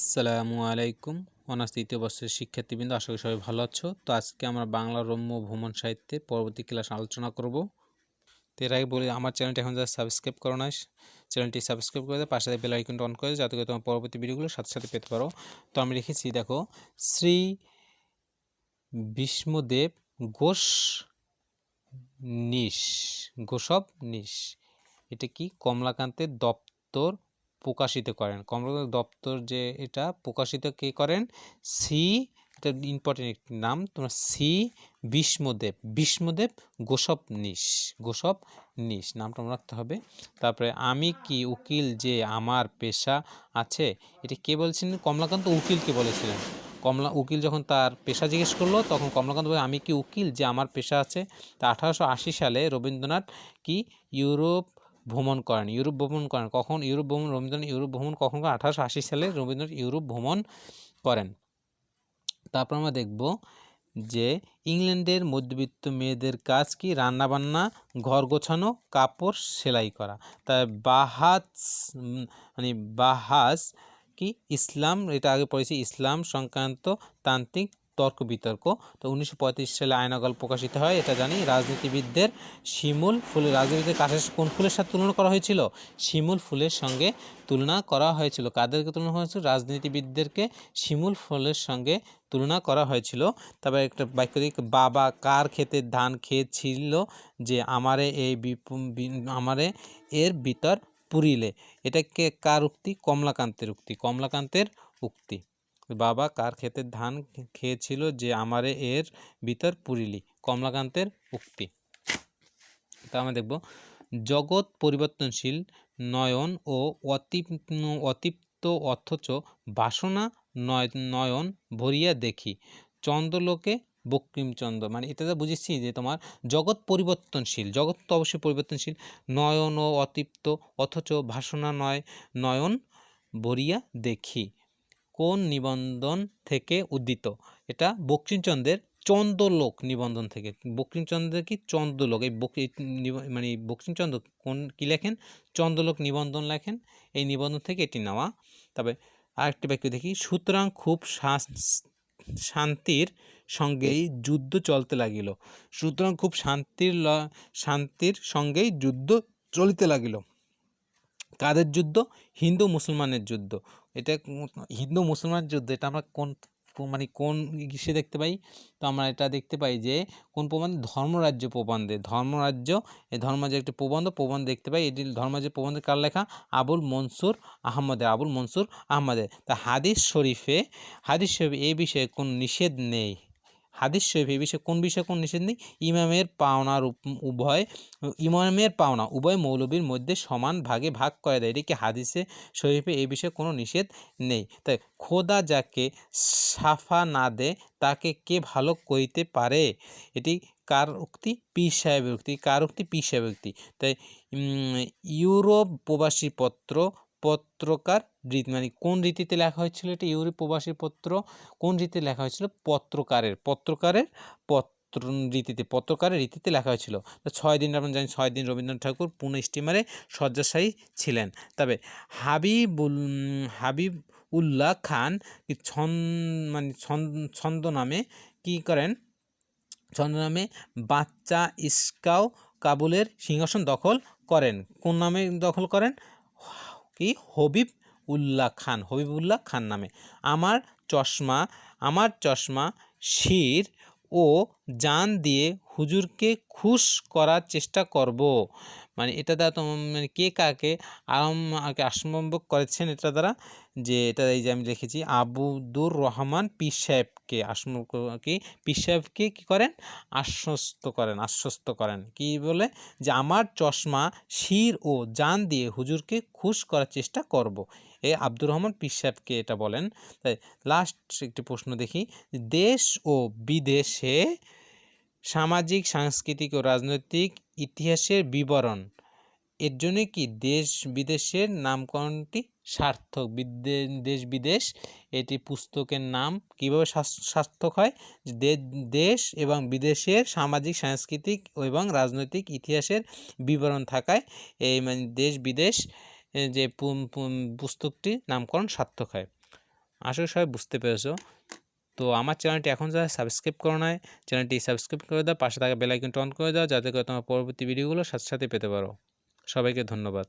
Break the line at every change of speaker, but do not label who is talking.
আসসালামু আলাইকুম, অনার্স তৃতীয় বর্ষের শিক্ষার্থীবৃন্দ, আশা করি সবাই ভালো আছো। তো আজকে আমরা বাংলা রম্য ভ্রমণ সাহিত্যে পরবর্তী ক্লাস আলোচনা করব। তো এর আগে বলি, আমার চ্যানেলটি এখন যারা সাবস্ক্রাইব করো না চ্যানেলটি সাবস্ক্রাইব করে পাশে বেল আইকনটা অন করে যাতে করে তোমার পরবর্তী ভিডিওগুলো সাথে সাথে পেতে পারো। তো আমি লিখেছি, দেখো, শ্রী বিষ্ণুদেব ঘোষ নিশ গোসব নিশ। এটা কি? কমলাকান্তের দপ্তর প্রকাশিত করেন। কমলাকান্ত দপ্তর যে এটা, প্রকাশিত কে করেন? সি, এটা ইম্পর্টেন্ট একটি নাম, তোমার সি বিষ্মদেব বিষ্মদেব গোসব নিশ গোসব নিশ, নামটা মনে রাখতে হবে। তারপরে আমি কি উকিল যে আমার পেশা আছে, এটা কে বলছিলেন? কমলাকান্ত উকিলকে বলেছিলেন। কমলা, উকিল যখন তার পেশা জিজ্ঞেস করল, তখন কমলাকান্ত বলে আমি কি উকিল যে আমার পেশা আছে? তা আঠারোশো আশি সালে রবীন্দ্রনাথ কি ইউরোপ ভ্রমণ করেন, ইউরোপ ভ্রমণ করেন। কখন ইউরোপ ভ্রমণ, রবীন্দ্রনাথ ইউরোপ ভ্রমণ কখন? আঠারোশো আশি সালে রবীন্দ্রনাথ ইউরোপ ভ্রমণ করেন। তারপর আমরা দেখব যে ইংল্যান্ডের মধ্যবিত্ত মেয়েদের কাজ কি? রান্নাবান্না, ঘর গোছানো, কাপড় সেলাই করা। তাই বাহাজ মানে বাহাজ কি? ইসলাম, এটা আগে পড়েছি, ইসলাম সংক্রান্ত তান্ত্রিক তর্ক, বিতর্ক। তো উনিশশো পঁয়ত্রিশ সালে আয়নাগল প্রকাশিত হয়, এটা জানি। রাজনীতিবিদদের শিমুল ফুলের, রাজনীতিবিদদের কাঠের কোন ফুলের সাথে তুলনা করা হয়েছিল? শিমুল ফুলের সঙ্গে তুলনা করা হয়েছিল। কাদেরকে তুলনা হয়েছিল? রাজনীতিবিদদেরকে শিমুল ফুলের সঙ্গে তুলনা করা হয়েছিল। তারপরে একটা বাক্য বাবা কার ক্ষেতে ধান খেয়েছিল যে আমারে এই আমারে এর ভিতর পুরিলে? এটাকে কার উক্তি? কমলাকান্তের উক্তি। কমলাকান্তের উক্তি। বাবা কার ক্ষেতের ধান খেয়েছিল যে আমারে এর ভিতর পুরিলি, কমলাকান্তের উক্তি। তা আমরা দেখব। জগৎ পরিবর্তনশীল, নয়ন ও অতি অতিপ্ত অথচ বাসনা নয়, নয়ন ভরিয়া দেখি। চন্দ্রলোকে বক্রিমচন্দ্র মানে এটাতে বুঝেছি যে তোমার জগৎ পরিবর্তনশীল, জগৎ তো অবশ্যই পরিবর্তনশীল, নয়ন ও অতিপ্ত অথচ ভাসনা নয়, নয়ন ভরিয়া দেখি। কোন নিবন্ধন থেকে উদ্দিত এটা বঙ্কিমচন্দ্রের চন্দ্রলোক নিবন্ধন থেকে। বঙ্কিমচন্দ্রের কি? চন্দ্রলোক। এই মানে বঙ্কিমচন্দ্র কোন, কী লেখেন? চন্দ্রলোক নিবন্ধন লেখেন। এই নিবন্ধন থেকে এটি নেওয়া। তবে আরেকটি বাক্য দেখি। সুতরাং খুব শান্তির সঙ্গেই যুদ্ধ চলতে লাগিল। সুতরাং খুব শান্তির শান্তির সঙ্গেই যুদ্ধ চলিতে লাগিল। কাদের যুদ্ধ? হিন্দু মুসলমানের যুদ্ধ। এটা হিন্দু মুসলমানের যুদ্ধ, এটা আমরা কোন মানে কোন ইসে দেখতে পাই? তো আমরা এটা দেখতে পাই যে কোন প্রবন্ধ? ধর্মরাজ্য প্রবন্ধে। ধর্মরাজ্য, এই ধর্মরাজ্যের একটি প্রবন্ধ প্রবন্ধ দেখতে পাই। এটি ধর্মরাজ্য প্রবন্ধের কার লেখা? আবুল মনসুর আহমদের আবুল মনসুর আহমদের তা হাদিস শরীফে হাদিস শরীফে এ বিষয়ে কোনো নিষেধ নেই। হাদিস শরীফ এই বিষয়ে কোন বিষয়ে কোন নিষেধ নেই? ইমামের পাওনার উভয়, ইমামের পাওনা উভয় মৌলবীর মধ্যে সমান ভাগে ভাগ করে দেয় এটিকে হাদিসে শরীফে এই বিষয়ে কোনো নিষেধ নেই? তাই খোদা যাকে সাফা না দেয় তাকে কে ভালো কইতে পারে? এটি কার উক্তি? পীর সাহেবের উক্তি। কার উক্তি? পীর সাহেবের উক্তি। তাই ইউরোপ প্রবাসী পত্র পত্রকার রীতি মানে কোন রীতিতে লেখা হয়েছিল এটা? ইউরোপ প্রবাসী পত্র কোন রীতিতে লেখা হয়েছিল? পত্রকারের পত্রকারের পত্র রীতিতে, পত্রকারের রীতিতে লেখা হয়েছিল। ছয় দিন আমরা জানি, ছয় দিন রবীন্দ্রনাথ ঠাকুর পুনে স্টিমারে শয্যাশায়ী ছিলেন। তবে হাবিবুল হাবিব উল্লাহ খান মানে ছন্দ নামে কী করেন? ছন্দ নামে বাচ্চা ইস্কাও কাবুলের সিংহাসন দখল করেন। কোন নামে দখল করেন? কি? হবিব উল্লাহ খান, হবিবুল্লাহ খান নামে। আমার চশমা আমার চশমা, শির ও জান দিয়ে হুজুরকে খুশ করার চেষ্টা করব। মানে এটা দ্বারা তোমার মানে কে কাকে আরাম আসম্ভব করেছেন? এটা দ্বারা যে এটা এই যে আমি লিখেছি আবুদুর রহমান পীর সাহেবকে আসমা কি পীর সাহেবকে কী করেন? আশ্বস্ত করেন আশ্বস্ত করেন। কি বলে? যে আমার চশমা, শির ও জান দিয়ে হুজুরকে খুশ করার চেষ্টা করব। এ আব্দুর রহমান পীর সাহেবকে এটা বলেন। তাই লাস্ট একটি প্রশ্ন দেখি। দেশ ও বিদেশে সামাজিক, সাংস্কৃতিক ও রাজনৈতিক ইতিহাসের বিবরণ এর জন্য কি দেশ বিদেশের নামকরণটি সার্থক? দেশ বিদেশ, এটি পুস্তকের নাম কীভাবে সার্থক হয়? দেশ এবং বিদেশের সামাজিক, সাংস্কৃতিক এবং রাজনৈতিক ইতিহাসের বিবরণ থাকায় এই মানে দেশ বিদেশ যে পুস্তকটির নামকরণ সার্থক হয়। করি সবাই বুঝতে পেরেছ। তো আমার চ্যানেলটি এখন যারা সাবস্ক্রাইব করো নাই, চ্যানেলটি সাবস্ক্রাইব করে দাও, পাশে থাকা বেল আইকনটা অন করে দাও, যাতে করে তোমার পরবর্তী ভিডিওগুলো সাথে সাথে পেতে পারো। সবাইকে ধন্যবাদ।